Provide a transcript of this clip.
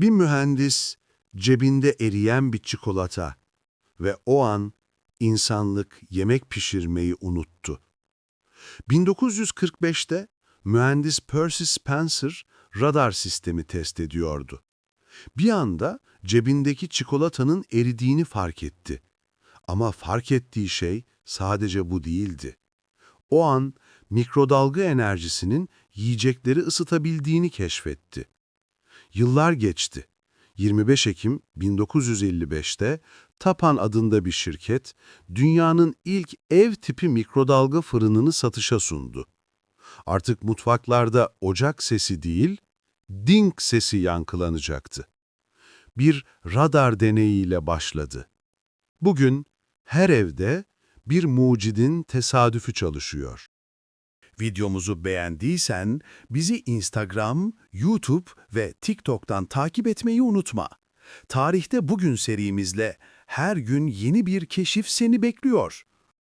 Bir mühendis cebinde eriyen bir çikolata ve o an insanlık yemek pişirmeyi unuttu. 1945'te mühendis Percy Spencer radar sistemi test ediyordu. Bir anda cebindeki çikolatanın eridiğini fark etti. Ama fark ettiği şey sadece bu değildi. O an mikrodalga enerjisinin yiyecekleri ısıtabildiğini keşfetti. Yıllar geçti. 25 Ekim 1955'te Tapan adında bir şirket, dünyanın ilk ev tipi mikrodalga fırınını satışa sundu. Artık mutfaklarda ocak sesi değil, ding sesi yankılanacaktı. Bir radar deneyiyle başladı. Bugün her evde bir mucidin tesadüfü çalışıyor. Videomuzu beğendiysen bizi Instagram, YouTube ve TikTok'tan takip etmeyi unutma. Tarihte Bugün serimizle her gün yeni bir keşif seni bekliyor.